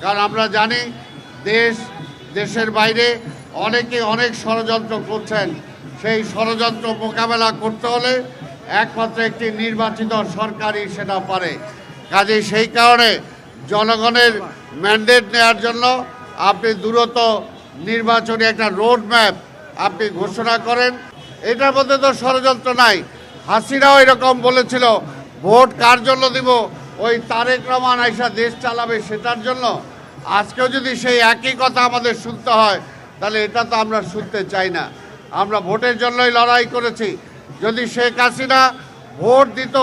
কারণ আমরা জানি দেশ, দেশের বাইরে অনেকে অনেক ষড়যন্ত্র করছেন। সেই ষড়যন্ত্র মোকাবেলা করতে হলে একমাত্র একটি নির্বাচিত সরকারই সেটা পারে। কাজে সেই কারণে জনগণের ম্যান্ডেট নেওয়ার জন্য আপনি দ্রুত নির্বাচনী একটা রোড ম্যাপ আপনি ঘোষণা করেন। এটার মধ্যে তো ষড়যন্ত্র নাই। হাসিনাও এরকম বলেছিল, ভোট কার জন্য দিব? ওই তারেক রহমান আইসা দেশ চালাবে সেটার জন্য। আজকেও যদি সেই একই কথা আমাদের শুনতে হয়, তাহলে এটা তো আমরা শুনতে চাই না। আমরা ভোটের জন্যই লড়াই করেছি। যদি শেখ হাসিনা ভোট দিত,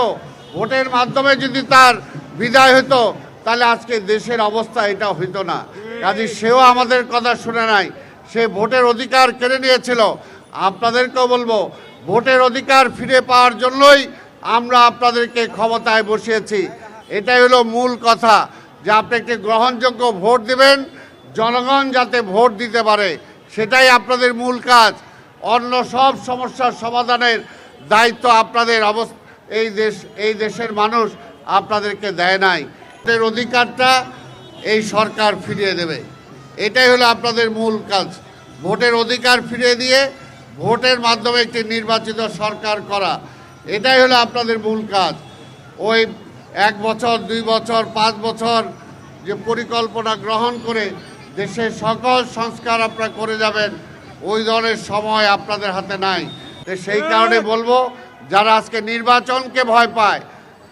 ভোটের মাধ্যমে যদি তার বিদায় হতো, তাহলে আজকে দেশের অবস্থা এটা হইতো না। কাজে সেও আমাদের কথা শুনে নাই। সে ভোটের অধিকার কেড়ে নিয়েছিল। আপনাদেরকেও বলব, ভোটের অধিকার ফিরে পাওয়ার জন্যই আমরা আপনাদেরকে ক্ষমতায় বসিয়েছি। এটাই হলো মূল কথা। যে আপনি একটি গ্রহণযোগ্য ভোট দিবেন, জনগণ যাতে ভোট দিতে পারে, সেটাই আপনাদের মূল কাজ। অন্য সব সমস্যার সমাধানের দায়িত্ব আপনাদের অবস্থা, এই দেশ, এই দেশের মানুষ আপনাদেরকে দেয় নাই। ভোটের অধিকারটা এই সরকার ফিরিয়ে দেবে। এটাই হলো আপনাদের মূল কাজ। ভোটের অধিকার ফিরিয়ে দিয়ে ভোটের মাধ্যমে একটি নির্বাচিত সরকার করা। এটাই হলো আপনাদের মূল কাজ। ওই এক বছর, দুই বছর, পাঁচ বছর যে পরিকল্পনা গ্রহণ করে দেশের সকল সংস্কার আপনারা করে যাবেন, ওই ধরনের সময় আপনাদের হাতে নাই। সেই কারণে বলব, যারা আজকে নির্বাচনকে ভয় পায়,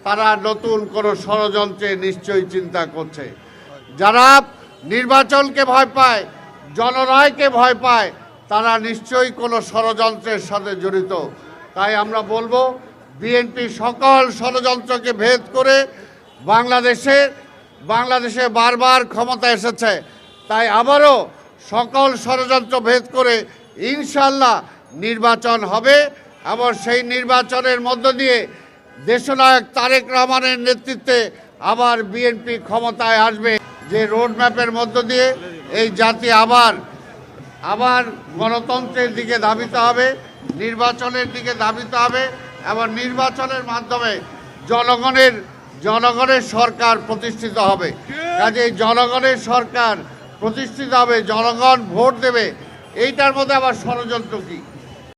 তারা নতুন কোনো ষড়যন্ত্রে নিশ্চয়ই চিন্তা করছে। যারা নির্বাচনকে ভয় পায়, জনরায়কে ভয় পায়, তারা নিশ্চয়ই কোনো ষড়যন্ত্রের সাথে জড়িত। তাই আমরা বলব বিএনপি সকল ষড়যন্ত্রকে ভেদ করে বাংলাদেশে বাংলাদেশে বারবার ক্ষমতা এসেছে। তাই আবারও সকল ষড়যন্ত্র ভেদ করে ইনশাল্লাহ নির্বাচন হবে এবং সেই নির্বাচনের মধ্য দিয়ে দেশনায়ক তারেক রহমানের নেতৃত্বে আবার বিএনপি ক্ষমতায় আসবে। যে রোড ম্যাপের মধ্য দিয়ে এই জাতি আবার আবার গণতন্ত্রের দিকে ধাবিত হবে, নির্বাচনের দিকে ধাবিত হবে। এবং নির্বাচনের মাধ্যমে জনগণের জনগণের সরকার প্রতিষ্ঠিত হবে। কাজে জনগণের সরকার প্রতিষ্ঠিত হবে, জনগণ ভোট দেবে, এইটার মধ্যে আবার ষড়যন্ত্র কী?